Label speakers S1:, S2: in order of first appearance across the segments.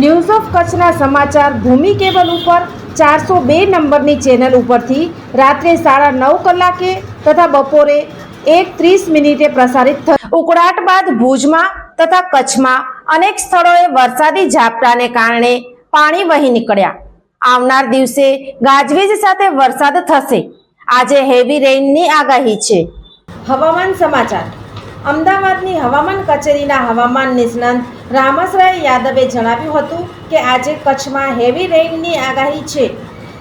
S1: News of કચ્છના સમાચાર ભૂમિ cable ઉપર ચારસો બે નંબરની ચેનલ ઉપરથી રાત્રે સાડા નવ કલાકે તથા બપોરે એક ત્રીસ મિનિટે પ્રસારિત થશે. ઉકળાટ બાદ ભુજમાં તથા કચ્છમાં અનેક સ્થળોએ વરસાદી ઝાપટાને કારણે પાણી વહી નીકળ્યા. આવનાર દિવસે ગાજવીજ સાથે વરસાદ થશે. આજે હેવી રેઇનની આગાહી છે. હવામાન સમાચાર. અમદાવાદની હવામાન કચેરીના હવામાન નિષ્ણાંત રામસરાય યાદવે જણાવ્યું હતું કે આજે કચ્છમાં હેવી રેઇનની આગાહી છે.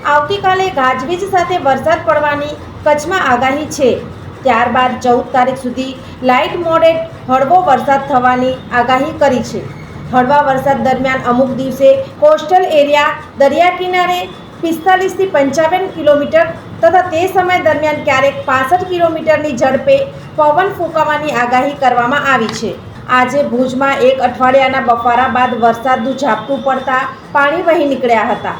S1: આવતીકાલે ગાજવીજ સાથે વરસાદ પડવાની કચ્છમાં આગાહી છે. ત્યારબાદ ચૌદ તારીખ સુધી લાઇટ મોડેટ હળવો વરસાદ થવાની આગાહી કરી છે. હળવા વરસાદ દરમિયાન અમુક દિવસે કોસ્ટલ એરિયા દરિયા કિનારે પિસ્તાલીસથી પંચાવન કિલોમીટર તથા તે સમય દરમિયાન ક્યારેક પાસઠ કિલોમીટરની ઝડપે પવન ફૂંકાવાની આગાહી કરવામાં આવી છે. આજે ભુજમાં એક અઠવાડિયાના બફારા બાદ વરસાદનું ઝાપટું પડતા પાણી વહી નીકળ્યા હતા.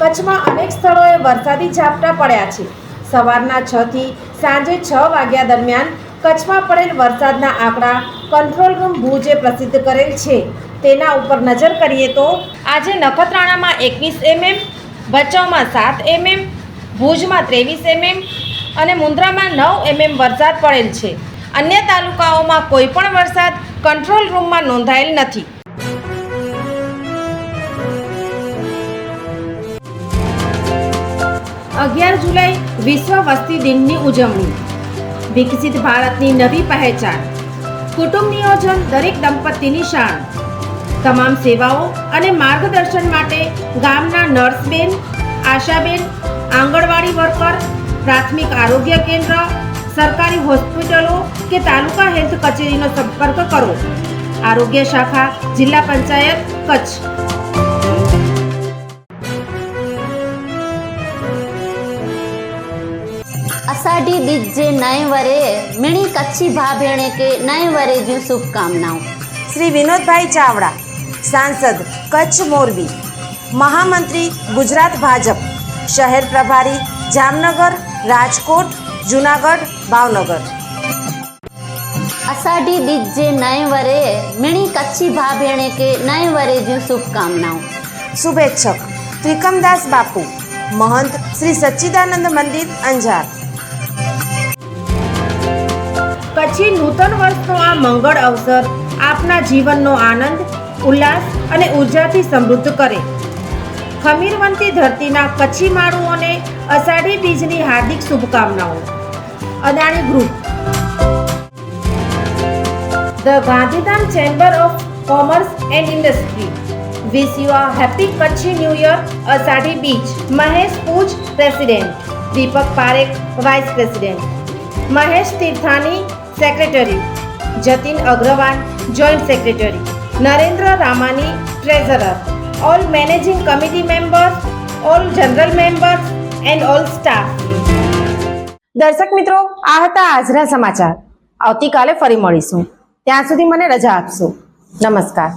S1: કચ્છમાં અનેક સ્થળોએ વરસાદી ઝાપટા પડ્યા છે. સવારના છ થી સાંજે છ વાગ્યા દરમિયાન કચ્છમાં પડેલ વરસાદના આંકડા કંટ્રોલ રૂમ ભુજે પ્રસિદ્ધ કરેલ છે. તેના ઉપર નજર કરીએ તો આજે નખત્રાણામાં એકવીસ એમએમ ભચાઉમાં સાત એમએમ, ભુજમાં ત્રેવીસ એમએમ અને મુન્દ્રામાં નવ એમએમ વરસાદ પડેલ છે. અન્ય તાલુકાઓમાં કોઈ પણ વરસાદ કંટ્રોલ રૂમમાં નોંધાયેલ નથી. અગિયાર જુલાઈ વિશ્વ વસ્તી દિનની ઉજવણી. વિકસિત ભારતની નવી પહેચાન. કુટુંબ નિયોજન દરેક દંપતીની શાન. તમામ સેવાઓ અને માર્ગદર્શન માટે ગામના નર્સબેન આશાબેન આંગણવાડી વર્કર પ્રાથમિક આરોગ્ય કેન્દ્ર સરકારી હોસ્પિટલો કે તાલુકા હેલ્થ કચેરીનો સંપર્ક કરો. આરોગ્ય શાખા જિલ્લા પંચાયત કચ્છ.
S2: અષાઢી બીજ જે નય વરે મીણી કચ્છી ભા ભેણે કે નય વરે જ્યું શુભકામનાઓ.
S1: શ્રી વિનોદભાઈ ચાવડા. સાંસદ કચ્છ મોરબી. મહામંત્રી ગુજરાત ભાજપ. શહેર પ્રભારી જામનગર રાજકોટ જુનાગઢ ભાવનગર.
S2: અષાઢી બીજ જે નય વરે મીણી કચ્છી ભા ભેણે કે નય વરે જ્યું શુભકામનાઓ.
S1: શુભેચ્છક. ત્રિકમદાસ બાપુ. મહંત શ્રી સચ્ચિદાનંદ મંદિર અંજાર. કચ્છી નૂતન વર્ષનો આ મંગળ અવસર આપના જીવનનો આનંદ ઉલ્લાસ અને ઉર્જાથી સમૃદ્ધ કરે. ખમીરવંતી ધરતીના કચ્છી માળુઓને અષાઢી બીજની હાર્દિક શુભકામનાઓ. Adani group. The Gandhidham chamber of commerce and industry. Wish you a happy Kutchi new year, Ashadhi Bij. Mahesh Puj president. Deepak Parekh, vice president. Mahesh Tirthani secretary. Jatin Agarwal, joint secretary. Narendra Ramani treasurer all managing committee members all general members and all staff દર્શક મિત્રો, આ હતા આજના સમાચાર. આવતીકાલે ફરી મળીશું. ત્યાં સુધી મને રજા આપશો. નમસ્કાર.